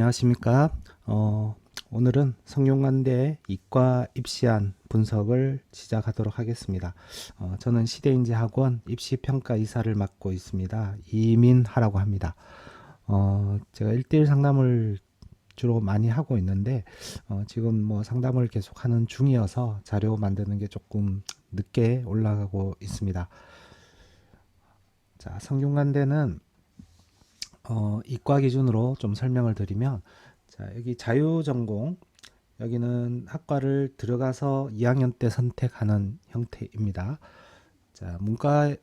안녕하십니까. 어, 오늘은 성균관대 이과 입시안 분석을 시작하도록 하겠습니다. 어, 저는 시대인재학원 입시평가 이사를 맡고 있습니다. 이민하라고 합니다. 어, 제가 1대1 상담을 주로 많이 하고 있는데 어, 지금 뭐 상담을 계속 하는 중이어서 자료 만드는 게 조금 늦게 올라가고 있습니다. 자, 성균관대는 어, 이과 기준으로 좀 설명을 드리면 자, 여기 자유 전공 여기는 학과를 들어가서 2학년 때 선택하는 형태입니다. 자, 문과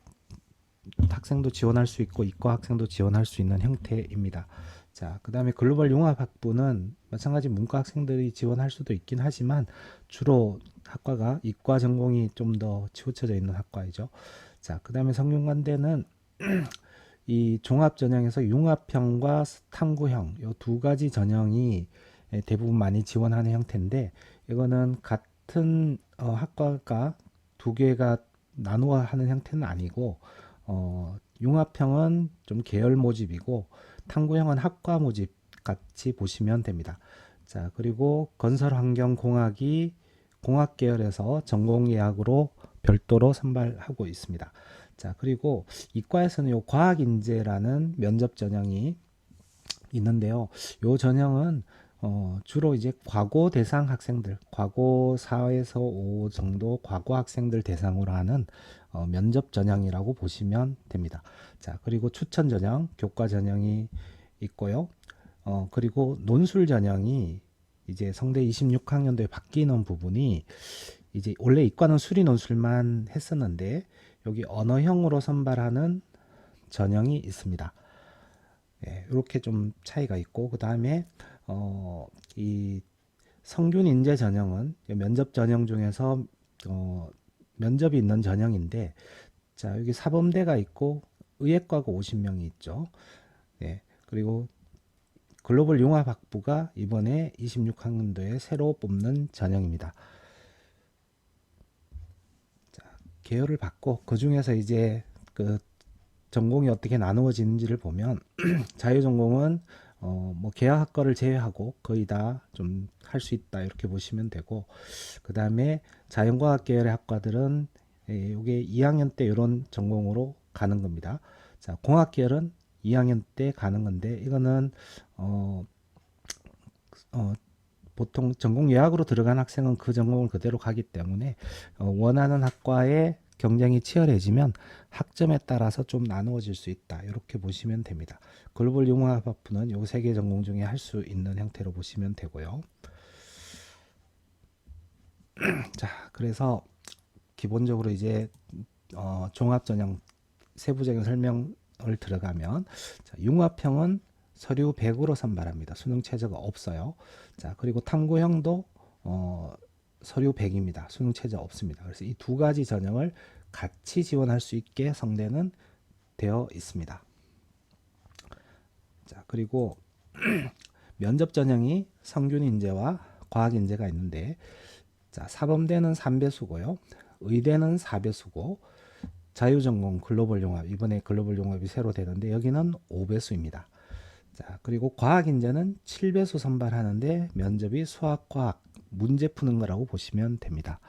학생도 지원할 수 있고 이과 학생도 지원할 수 있는 형태입니다. 자, 그다음에 글로벌 융합 학부는 마찬가지 문과 학생들이 지원할 수도 있긴 하지만 주로 학과가 이과 전공이 좀 더 치우쳐져 있는 학과이죠. 자, 그다음에 성균관대는 이 종합 전형에서 융합형과 탐구형 요두 가지 전형이 대부분 많이 지원하는 형태인데 이거는 같은 어, 학과가 두 개가 나누어 하는 형태는 아니고 어, 융합형은 좀 계열 모집이고 탐구형은 학과 모집 같이 보시면 됩니다. 자 그리고 건설환경공학이 공학 계열에서 전공 예약으로 별도로 선발하고 있습니다. 자, 그리고 이과에서는 요 과학인재라는 면접 전형이 있는데요. 요 전형은 어, 주로 이제 과고 대상 학생들, 과고 4에서 5 정도 과고 학생들 대상으로 하는 어, 면접 전형이라고 보시면 됩니다. 자, 그리고 추천 전형, 교과 전형이 있고요. 어, 그리고 논술 전형이 이제 성대 26학년도에 바뀌는 부분이 이제 원래 이과는 수리 논술만 했었는데 여기 언어형으로 선발하는 전형이 있습니다. 예, 이렇게 좀 차이가 있고 그 다음에 어, 이 성균 인재 전형은 면접 전형 중에서 어, 면접이 있는 전형인데 자 여기 사범대가 있고 의예과가 50명이 있죠. 예, 그리고 글로벌 융합학부가 이번에 26학년도에 새로 뽑는 전형입니다. 계열을 받고 그 중에서 이제 그 전공이 어떻게 나누어지는지를 보면 자유 전공은 어 뭐 계약학과를 제외하고 거의 다 좀 할 수 있다 이렇게 보시면 되고 그 다음에 자연과학 계열의 학과들은 예, 요게 2학년 때 이런 전공으로 가는 겁니다. 자 공학 계열은 2학년 때 가는 건데 이거는 어, 어 보통 전공 예약으로 들어간 학생은 그 전공을 그대로 가기 때문에 어, 원하는 학과의 경쟁이 치열해지면 학점에 따라서 좀 나누어질 수 있다. 이렇게 보시면 됩니다. 글로벌 융합 학부는 요 세 개 전공 중에 할 수 있는 형태로 보시면 되고요. 자, 그래서 기본적으로 이제 어, 종합 전형 세부적인 설명을 들어가면 자, 융합형은 서류 100으로 선발합니다. 수능 최저가 없어요. 자, 그리고 탐구형도 어, 서류 100입니다. 수능 최저 없습니다. 그래서 이 두 가지 전형을 같이 지원할 수 있게 성대는 되어 있습니다. 자, 그리고 면접 전형이 성균 인재와 과학 인재가 있는데 자, 사범대는 3배수고요. 의대는 4배수고 자유전공 글로벌 용합 이번에 글로벌 용합이 새로 되는데 여기는 5배수입니다. 자, 그리고 과학 인재는 7배수 선발하는데 면접이 수학, 과학, 문제 푸는 거라고 보시면 됩니다.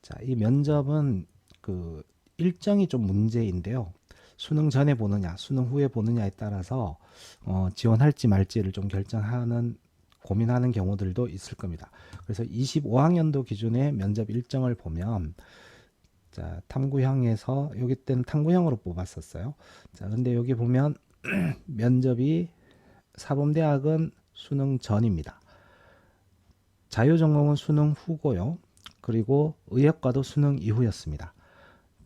자, 이 면접은 그 일정이 좀 문제인데요. 수능 전에 보느냐, 수능 후에 보느냐에 따라서 어, 지원할지 말지를 좀 결정하는 고민하는 경우들도 있을 겁니다. 그래서 25학년도 기준의 면접 일정을 보면 자, 탐구형에서 여기 때는 탐구형으로 뽑았었어요. 자, 근데 여기 보면 면접이 사범대학은 수능 전입니다. 자유전공은 수능 후고요. 그리고 의학과도 수능 이후였습니다.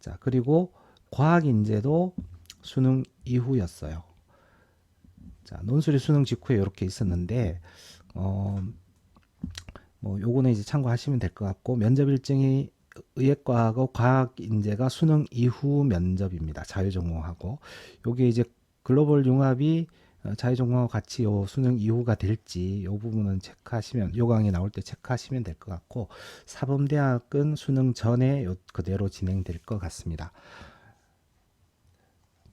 자, 그리고 과학인재도 수능 이후였어요. 자, 논술이 수능 직후에 이렇게 있었는데, 어, 뭐, 요거는 이제 참고하시면 될 것 같고, 면접 일정이 의학과하고 과학인재가 수능 이후 면접입니다. 자유전공하고. 요게 이제 글로벌 융합이 어, 자유전공하고 같이 요 수능 이후가 될지 요 부분은 체크하시면 요 강의 나올 때 체크하시면 될 것 같고 사범대학은 수능 전에 요 그대로 진행될 것 같습니다.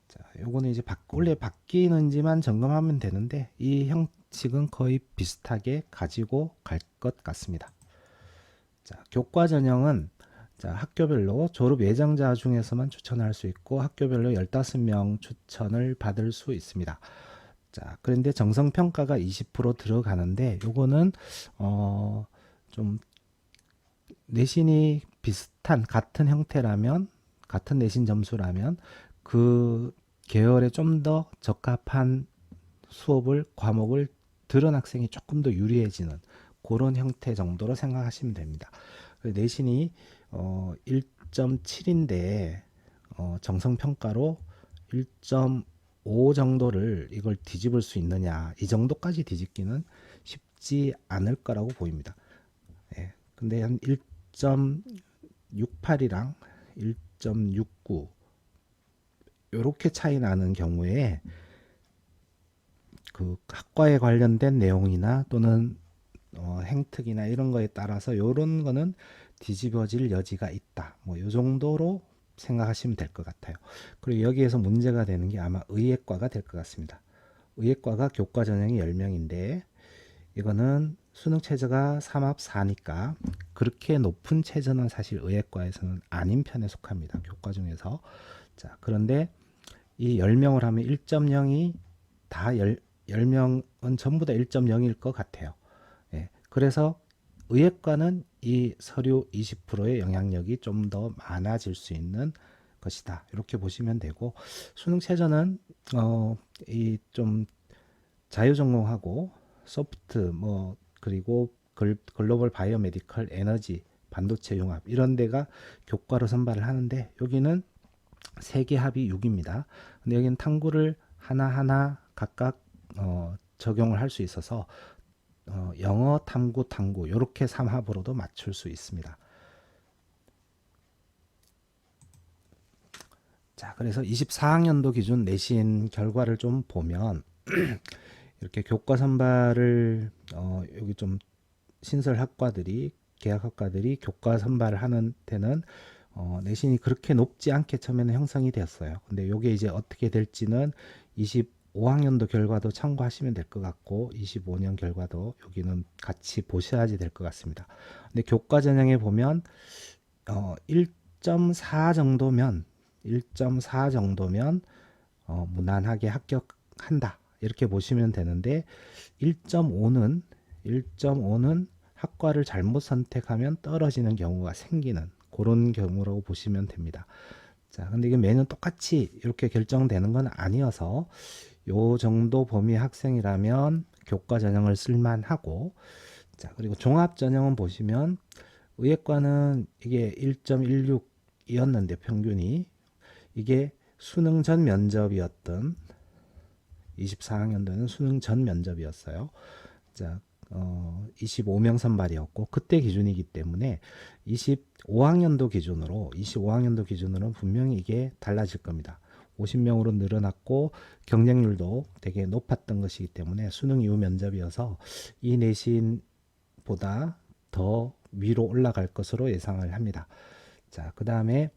자, 요거는 이제 바, 원래 바뀌는지만 점검하면 되는데 이 형식은 거의 비슷하게 가지고 갈 것 같습니다. 자, 교과 전형은 자, 학교별로 졸업 예정자 중에서만 추천할 수 있고 학교별로 15명 추천을 받을 수 있습니다. 자, 그런데 정성 평가가 20% 들어가는데 요거는 어, 좀 내신이 비슷한 같은 형태라면 같은 내신 점수라면 그 계열에 좀 더 적합한 수업을 과목을 들은 학생이 조금 더 유리해지는 그런 형태 정도로 생각하시면 됩니다. 내신이 어 1.7인데 어 정성 평가로 1.5 정도를 이걸 뒤집을 수 있느냐 이 정도까지 뒤집기는 쉽지 않을 거라고 보입니다. 예. 근데 한 1.68이랑 1.69 요렇게 차이 나는 경우에 그 학과에 관련된 내용이나 또는 어, 행특이나 이런 거에 따라서 요런 거는 뒤집어질 여지가 있다. 뭐 요 정도로 생각하시면 될 것 같아요. 그리고 여기에서 문제가 되는 게 아마 의예과가 될 것 같습니다. 의예과가 교과 전형이 10명인데 이거는 수능 최저가 3합 4니까 그렇게 높은 최저는 사실 의예과에서는 아닌 편에 속합니다. 교과 중에서. 자, 그런데 이 10명을 하면 1.0이 다 10, 10명은 전부 다 1.0일 것 같아요. 예. 그래서 의예과는 이 서류 20%의 영향력이 좀 더 많아질 수 있는 것이다. 이렇게 보시면 되고 수능 최저는 어, 이 좀 자유 전공하고 소프트 뭐 그리고 글, 글로벌 바이오메디컬 에너지 반도체 융합 이런 데가 교과로 선발을 하는데 여기는 세개 합이 6입니다. 근데 여기는 탐구를 하나하나 각각 어, 적용을 할 수 있어서 어, 영어 탐구 탐구 이렇게 3합으로도 맞출 수 있습니다. 자, 그래서 24학년도 기준 내신 결과를 좀 보면 이렇게 교과 선발을 어, 여기 좀 신설 학과들이 계약 학과들이 교과 선발을 하는 데는 어, 내신이 그렇게 높지 않게 처음에는 형성이 되었어요. 근데 이게 이제 어떻게 될지는 25학년도 결과도 참고하시면 될 것 같고 25년 결과도 여기는 같이 보셔야지 될 것 같습니다. 근데 교과 전형에 보면 어, 1.4 정도면 1.4 정도면 어, 무난하게 합격한다. 이렇게 보시면 되는데 1.5는 1.5는 학과를 잘못 선택하면 떨어지는 경우가 생기는 그런 경우라고 보시면 됩니다. 자, 근데 이게 매년 똑같이 이렇게 결정되는 건 아니어서 요 정도 범위 학생이라면 교과 전형을 쓸만하고 자, 그리고 종합 전형은 보시면 의예과는 이게 1.16이었는데 평균이 이게 수능 전 면접이었던 24학년도는 수능 전 면접이었어요. 자, 어, 25명 선발이었고 그때 기준이기 때문에 25학년도 기준으로 25학년도 기준으로는 분명히 이게 달라질 겁니다. 50명으로 늘어났고 경쟁률도 되게 높았던 것이기 때문에 수능 이후 면접이어서 이 내신보다 더 위로 올라갈 것으로 예상을 합니다. 자, 그 다음에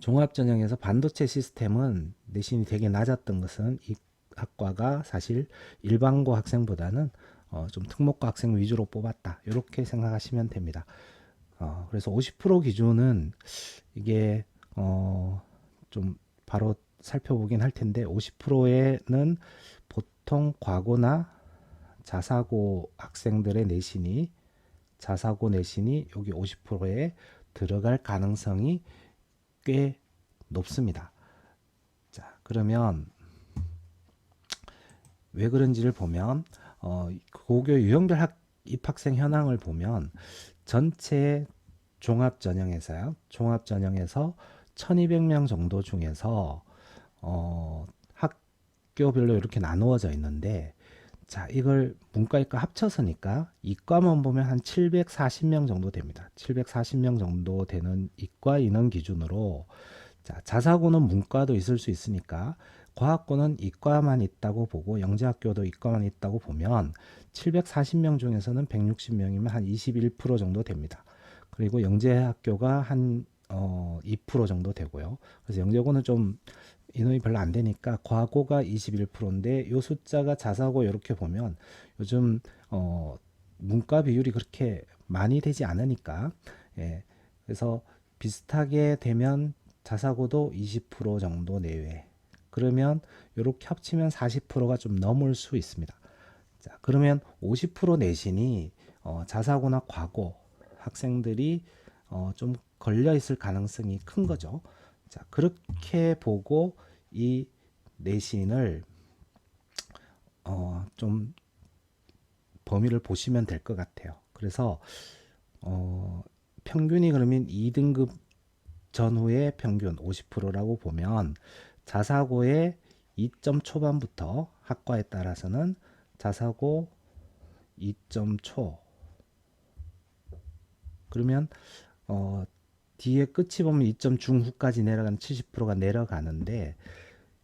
종합전형에서 반도체 시스템은 내신이 되게 낮았던 것은 이 학과가 사실 일반고 학생보다는 어, 좀 특목고 학생 위주로 뽑았다. 이렇게 생각하시면 됩니다. 어, 그래서 50% 기준은 이게 어, 좀 바로 살펴보긴 할 텐데 50%에는 보통 과거나 자사고 학생들의 내신이 자사고 내신이 여기 50%에 들어갈 가능성이 꽤 높습니다. 자, 그러면 왜 그런지를 보면 어, 고교 유형별 학, 입학생 현황을 보면 전체 종합 전형에서요. 종합 전형에서 1200명 정도 중에서 어, 학교별로 이렇게 나누어져 있는데 자, 이걸 문과이과 합쳐서니까 이과만 보면 한 740명 정도 됩니다. 740명 정도 되는 이과 인원 기준으로 자, 자사고는 문과도 있을 수 있으니까 과학고는 이과만 있다고 보고 영재학교도 이과만 있다고 보면 740명 중에서는 160명이면 한 21% 정도 됩니다. 그리고 영재학교가 한 어, 2% 정도 되고요. 그래서 영재고는 좀 인원이 별로 안 되니까 과고가 21%인데 요 숫자가 자사고 이렇게 보면 요즘 어, 문과 비율이 그렇게 많이 되지 않으니까 예. 그래서 비슷하게 되면 자사고도 20% 정도 내외. 그러면 이렇게 합치면 40%가 좀 넘을 수 있습니다. 자, 그러면 50% 내신이 어, 자사고나 과고 학생들이 어, 좀 걸려 있을 가능성이 큰 거죠. 자, 그렇게 보고 이 내신을 어, 좀 범위를 보시면 될 것 같아요. 그래서 어, 평균이 그러면 2등급 전후의 평균 50%라고 보면 자사고의 2점 초반부터 학과에 따라서는 자사고 2점 초 그러면 어, 뒤에 끝이 보면 2점 중후까지 내려가는 70%가 내려가는데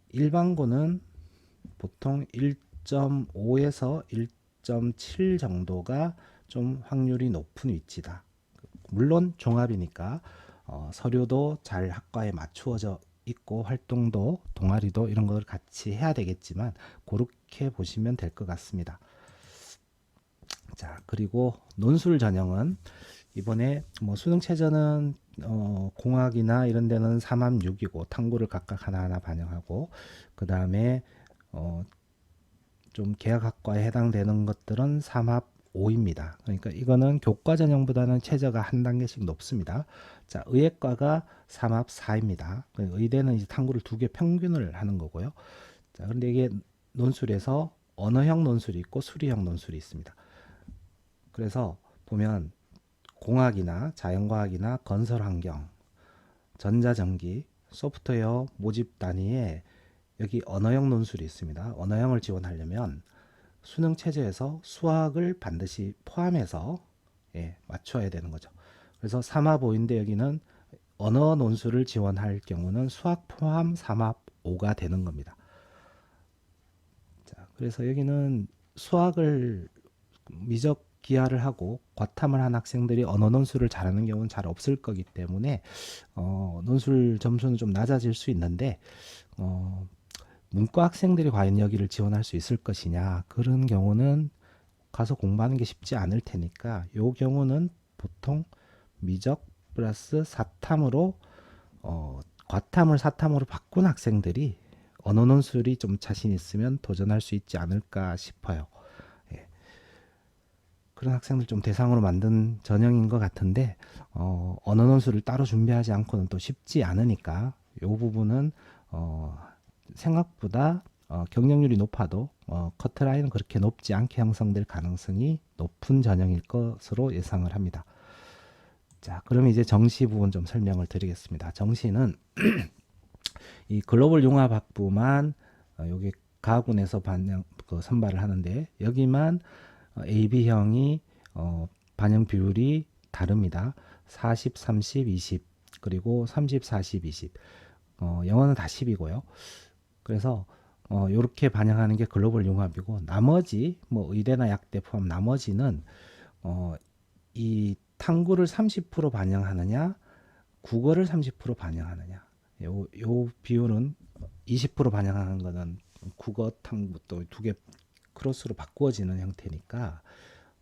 일반고는 보통 1.5에서 1.7 정도가 좀 확률이 높은 위치다. 물론 종합이니까 어, 서류도 잘 학과에 맞추어져 있고 활동도 동아리도 이런 걸 같이 해야 되겠지만 그렇게 보시면 될 것 같습니다. 자 그리고 논술 전형은 이번에 뭐 수능 최저는 어, 공학이나 이런 데는 3합 6이고 탐구를 각각 하나하나 반영하고 그 다음에 어, 좀 계약학과에 해당되는 것들은 3합 5입니다. 그러니까 이거는 교과 전형보다는 최저가 한 단계씩 높습니다. 자, 의예과가 3합 4입니다. 의대는 이제 탐구를 두 개 평균을 하는 거고요. 자, 그런데 이게 논술에서 언어형 논술이 있고 수리형 논술이 있습니다. 그래서 보면 공학이나 자연과학이나 건설환경, 전자전기, 소프트웨어 모집 단위에 여기 언어형 논술이 있습니다. 언어형을 지원하려면 수능 체제에서 수학을 반드시 포함해서 예, 맞춰야 되는 거죠. 그래서 3합 5인데 여기는 언어 논술을 지원할 경우는 수학 포함 3합 5가 되는 겁니다. 자, 그래서 여기는 수학을 미적 기하를 하고 과탐을 한 학생들이 언어 논술을 잘하는 경우는 잘 없을 거기 때문에 어, 논술 점수는 좀 낮아질 수 있는데 어, 문과 학생들이 과연 여기를 지원할 수 있을 것이냐 그런 경우는 가서 공부하는 게 쉽지 않을 테니까 요 경우는 보통 미적 플러스 사탐으로 어, 과탐을 사탐으로 바꾼 학생들이 언어 논술이 좀 자신 있으면 도전할 수 있지 않을까 싶어요. 예. 그런 학생들 좀 대상으로 만든 전형인 것 같은데 어, 언어 논술을 따로 준비하지 않고는 또 쉽지 않으니까 이 부분은 어, 생각보다 어, 경쟁률이 높아도 어, 커트라인은 그렇게 높지 않게 형성될 가능성이 높은 전형일 것으로 예상을 합니다. 자, 그럼 이제 정시 부분 좀 설명을 드리겠습니다. 정시는 이 글로벌 융합 학부만 어, 여기 가군에서 반영 그 선발을 하는데 여기만 어, AB형이 어, 반영 비율이 다릅니다. 40, 30, 20 그리고 30, 40, 20 어, 영어는 다 10이고요. 그래서 어, 요렇게 반영하는 게 글로벌 융합이고 나머지 뭐 의대나 약대 포함 나머지는 어, 이 탐구를 30% 반영하느냐 국어를 30% 반영하느냐 요, 요 비율은 20% 반영하는 거는 국어 탐구 또 두 개 크로스로 바꾸어지는 형태니까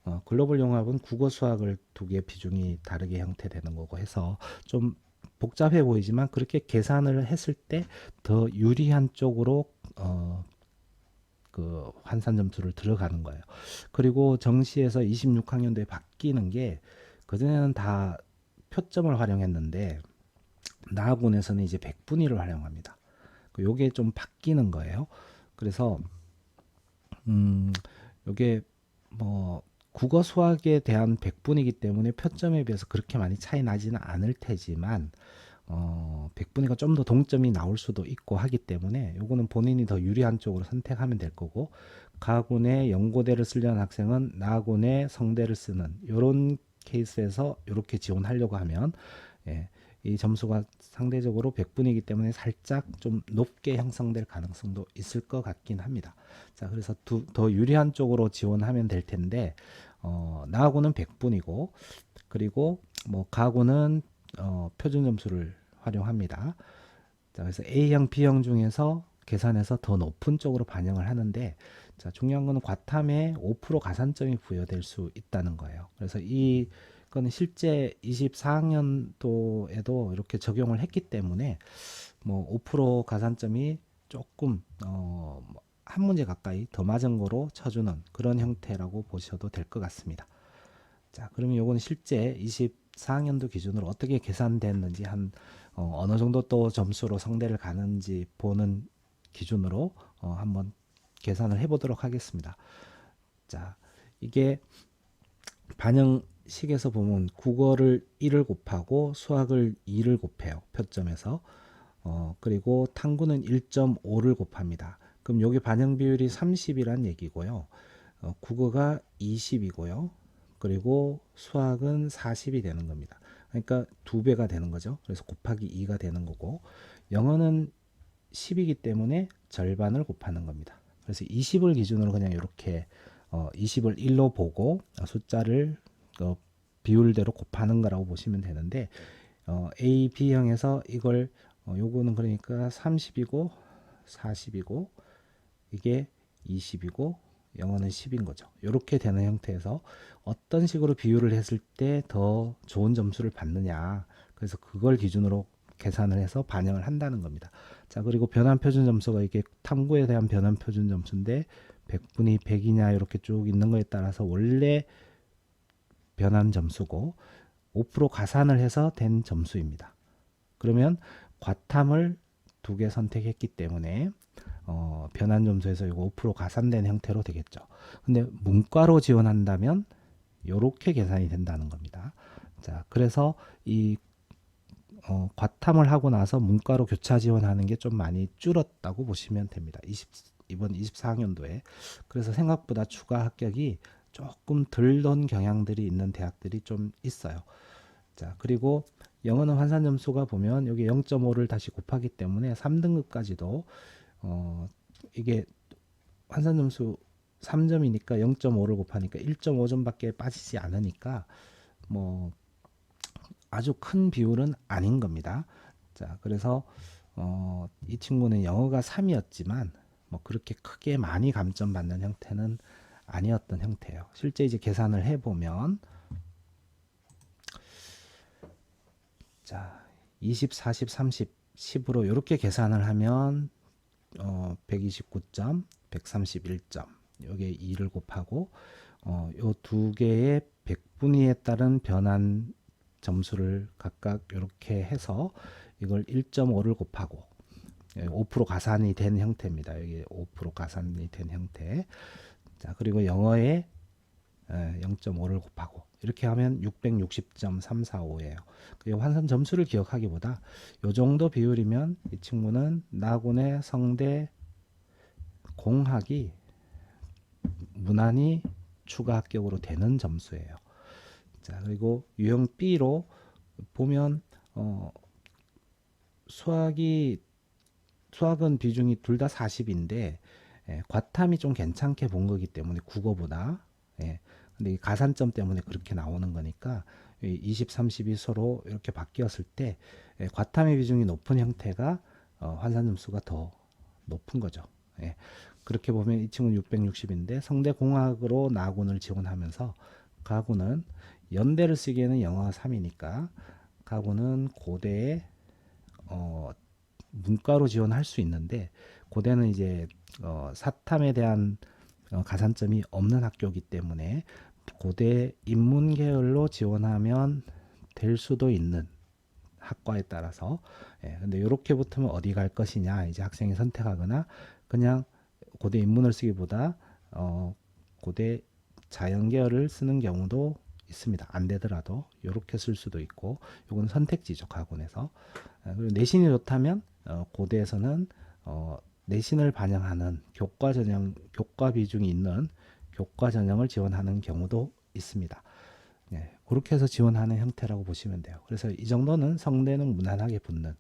어, 글로벌 융합은 국어 수학을 두 개 비중이 다르게 형태되는 거고 해서 좀 복잡해 보이지만 그렇게 계산을 했을 때 더 유리한 쪽으로 어, 그 환산 점수를 들어가는 거예요. 그리고 정시에서 26학년도에 바뀌는 게 그전에는 다 표점을 활용했는데 나학원에서는 이제 백분위를 활용합니다. 그 요게 좀 바뀌는 거예요. 그래서 음 요게 뭐 국어 수학에 대한 백분위기 때문에 표점에 비해서 그렇게 많이 차이 나지는 않을 테지만 어, 백분위가 좀 더 동점이 나올 수도 있고 하기 때문에 요거는 본인이 더 유리한 쪽으로 선택하면 될 거고 가군의 연고대를 쓰려는 학생은 나군의 성대를 쓰는 요런 케이스에서 이렇게 지원하려고 하면 예, 이 점수가 상대적으로 백분이기 때문에 살짝 좀 높게 형성될 가능성도 있을 것 같긴 합니다. 자, 그래서 두, 더 유리한 쪽으로 지원하면 될 텐데 어, 나하고는 백분이고 그리고 뭐 가구는 어, 표준 점수를 활용합니다. 자, 그래서 A형, B형 중에서 계산해서 더 높은 쪽으로 반영을 하는데 자, 중요한 거는 과탐에 5% 가산점이 부여될 수 있다는 거예요. 그래서 이 거는 실제 24학년도에도 이렇게 적용을 했기 때문에 뭐 5% 가산점이 조금 어, 뭐한 문제 가까이 더 맞은 거로 쳐주는 그런 형태라고 보셔도 될 것 같습니다. 자, 그러면 요거는 실제 24학년도 기준으로 어떻게 계산됐는지 한 어, 어느 정도 또 점수로 성대를 가는지 보는 기준으로 어, 한번 계산을 해보도록 하겠습니다. 자, 이게 반영 식에서 보면 국어를 1을 곱하고 수학을 2를 곱해요. 표점에서. 어, 그리고 탐구는 1.5를 곱합니다. 그럼 여기 반영 비율이 30이란 얘기고요. 어, 국어가 20이고요. 그리고 수학은 40이 되는 겁니다. 그러니까 두 배가 되는 거죠. 그래서 곱하기 2가 되는 거고 영어는 10이기 때문에 절반을 곱하는 겁니다. 그래서 20을 기준으로 그냥 이렇게 어, 20을 1로 보고 숫자를 어, 비율대로 곱하는 거라고 보시면 되는데 어, A, B형에서 이걸 어, 요거는 그러니까 30이고 40이고 이게 20이고 영어는 10인 거죠. 이렇게 되는 형태에서 어떤 식으로 비율을 했을 때 더 좋은 점수를 받느냐. 그래서 그걸 기준으로 계산을 해서 반영을 한다는 겁니다. 자, 그리고 변환 표준 점수가 이게 탐구에 대한 변환 표준 점수인데 100분이 100이냐 이렇게 쭉 있는 거에 따라서 원래 변환 점수고 5% 가산을 해서 된 점수입니다. 그러면 과탐을 두 개 선택했기 때문에 어, 변환 점수에서 이거 5% 가산된 형태로 되겠죠. 근데 문과로 지원한다면 이렇게 계산이 된다는 겁니다. 자, 그래서 이 어, 과탐을 하고 나서 문과로 교차 지원하는 게 좀 많이 줄었다고 보시면 됩니다. 20, 이번 24학년도에. 그래서 생각보다 추가 합격이 조금 덜 던 경향들이 있는 대학들이 좀 있어요. 자, 그리고 영어는 환산 점수가 보면 여기 0.5를 다시 곱하기 때문에 3등급까지도 어, 이게 환산 점수 3점이니까 0.5를 곱하니까 1.5점밖에 빠지지 않으니까 뭐 아주 큰 비율은 아닌 겁니다. 자, 그래서 어, 이 친구는 영어가 3이었지만 뭐 그렇게 크게 많이 감점 받는 형태는 아니었던 형태예요. 실제 이제 계산을 해 보면 자, 20, 40, 30, 10으로 이렇게 계산을 하면 어, 129점, 131점. 여기에 2를 곱하고 어, 요두 개의 100분위에 따른 변환 점수를 각각 이렇게 해서 이걸 1.5를 곱하고 5% 가산이 된 형태입니다. 여기 5% 가산이 된 형태. 자, 그리고 영어에 0.5를 곱하고 이렇게 하면 660.345예요. 그 환산 점수를 기억하기보다 요 정도 비율이면 이 친구는 나군의 성대 공학이 무난히 추가 합격으로 되는 점수예요. 자, 그리고 유형 B로 보면 어 수학이 수학은 비중이 둘 다 40인데 예, 과탐이 좀 괜찮게 본 거기 때문에 국어보다 예, 근데 이 가산점 때문에 그렇게 나오는 거니까 20, 30이 서로 이렇게 바뀌었을 때 예, 과탐의 비중이 높은 형태가 어, 환산 점수가 더 높은 거죠. 예. 그렇게 보면 이 친구는 660인데 성대공학으로 나군을 지원하면서 가구는 연대를 쓰기에는 영어가 3이니까 가구는 고대에 어, 문과로 지원할 수 있는데 고대는 이제 어, 사탐에 대한 어, 가산점이 없는 학교이기 때문에 고대 인문 계열로 지원하면 될 수도 있는 학과에 따라서 예, 근데 이렇게 붙으면 어디 갈 것이냐 이제 학생이 선택하거나 그냥 고대 인문을 쓰기보다 어, 고대 자연 계열을 쓰는 경우도 있습니다. 안 되더라도 이렇게 쓸 수도 있고 이건 선택지죠 학원에서 아, 그리고 내신이 좋다면 어, 고대에서는 어, 내신을 반영하는 교과 전형 교과 비중이 있는 교과 전형을 지원하는 경우도 있습니다. 네, 그렇게 해서 지원하는 형태라고 보시면 돼요. 그래서 이 정도는 성대는 무난하게 붙는.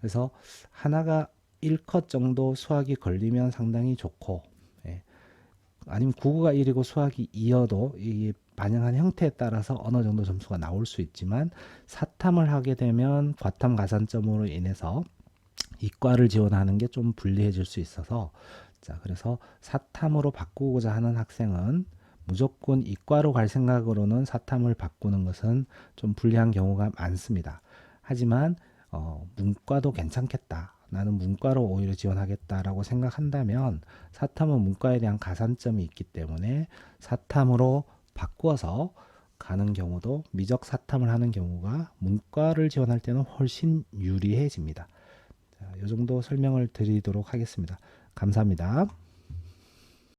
그래서 하나가 1컷 정도 수학이 걸리면 상당히 좋고, 예. 아니면 국어가 1이고 수학이 2여도 이 반영한 형태에 따라서 어느 정도 점수가 나올 수 있지만 사탐을 하게 되면 과탐 가산점으로 인해서 이과를 지원하는 게 좀 불리해질 수 있어서 자 그래서 사탐으로 바꾸고자 하는 학생은 무조건 이과로 갈 생각으로는 사탐을 바꾸는 것은 좀 불리한 경우가 많습니다. 하지만 어, 문과도 괜찮겠다. 나는 문과로 오히려 지원하겠다라고 생각한다면 사탐은 문과에 대한 가산점이 있기 때문에 사탐으로 바꿔서 가는 경우도 미적 사탐을 하는 경우가 문과를 지원할 때는 훨씬 유리해집니다. 자, 이 정도 설명을 드리도록 하겠습니다. 감사합니다.